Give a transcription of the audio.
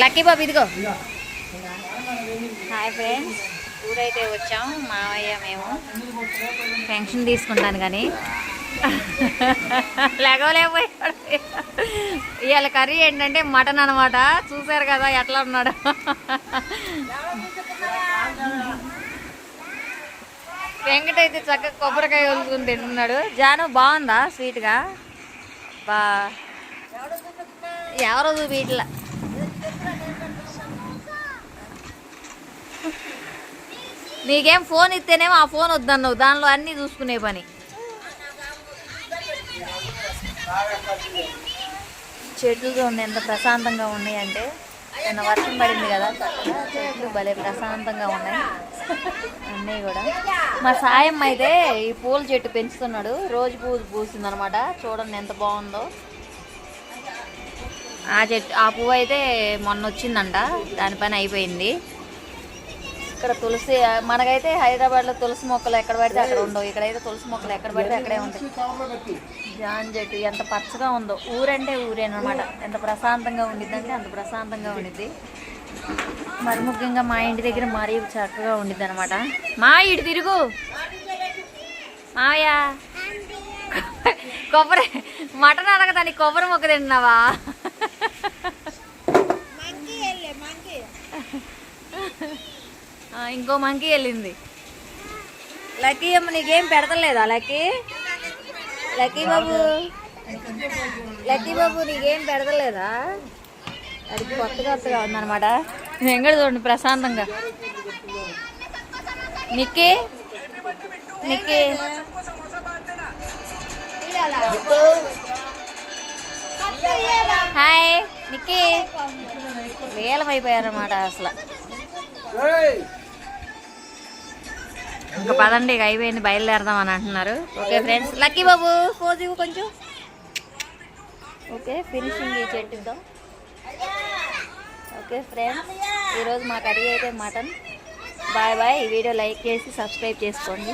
Lucky బాబు ఇదిగో. Hi friends. ఊరైతే వచ్చాం మావయ్య మేము. పెన్షన్ తీసుకుంటాను కానీ. లేకపోలేకపోయాడు ఇవాళ కర్రీ ఏంటంటే మటన్ అనమాట చూసారు కదా ఎట్లా ఉన్నాడు. వెంకట అయితే చక్కగా కొబ్బరికాయ వదులుకుని తింటున్నాడు. జాను బాగుందా? స్వీట్గా బా. ఎవరో చూపిట్లా. నీకేం ఫోన్ ఇస్తేనేమో ఆ ఫోన్ వద్దన్నావు. దానిలో అన్నీ చూసుకునే పని. చెట్లు చూడండి ఎంత ప్రశాంతంగా ఉన్నాయి అంటే నిన్న వర్షం పడింది కదా. చెట్లు భలే ప్రశాంతంగా ఉన్నాయి. అన్నీ కూడా. మా సాయం అయితే ఈ పూల చెట్టు పెంచుతున్నాడు. రోజు పూజ పూసింది అనమాట చూడండి ఎంత బాగుందో. ఆ చెట్టు ఆ పువ్వు అయితే మొన్న వచ్చిందంట. దానిపైన అయిపోయింది. ఇక్కడ తులసి మనకైతే హైదరాబాద్లో తులసి మొక్కలు ఎక్కడ పడితే అక్కడ ఉండవు. ఇక్కడైతే తులసి మొక్కలు ఎక్కడ పడితే అక్కడే ఉంటాయి. జాన్ చెట్టు ఎంత పచ్చగా ఉందో. ఊరంటే ఊరేనమాట ఎంత ప్రశాంతంగా ఉండిద్దంటే అంత ప్రశాంతంగా ఉండిద్ది. మరి ముఖ్యంగా మా ఇంటి దగ్గర మరీ చక్కగా ఉండిద్ది అనమాట మా ఇటు తిరుగు. మాయా కొబ్బరి మటన్ అనగదానికి కొబ్బరి మొక్క తిన్నావా ఆ, ఇంకో మంకీ వెళ్ళింది. లక్కీ అమ్మ నీకేం పెడతలేదా లక్కీ? లక్కీ బాబు. లక్కీ బాబు నీకేం పెడతలేదా? అది కొత్త కొత్తగా ఉందన్నమాట. కూడా చూడండి ప్రశాంతంగా. నిక్కి? నిక్కి? హాయ్ నిక్కి. వేలమైపోయారన్నమాట అసలు. ఇంకా పదండి ఇక అయిపోయింది బయలుదేరదాం అని అంటున్నారు. ఓకే ఫ్రెండ్స్ లక్కీ బాబు పోజ్ ఇవ్వు కొంచెం. ఓకే ఫినిషింగ్ ఈ ఓకే ఫ్రెండ్స్ ఈరోజు మా కర్రీ అయితే మటన్. బాయ్ బాయ్ ఈ వీడియో లైక్ చేసి సబ్స్క్రైబ్ చేసుకోండి.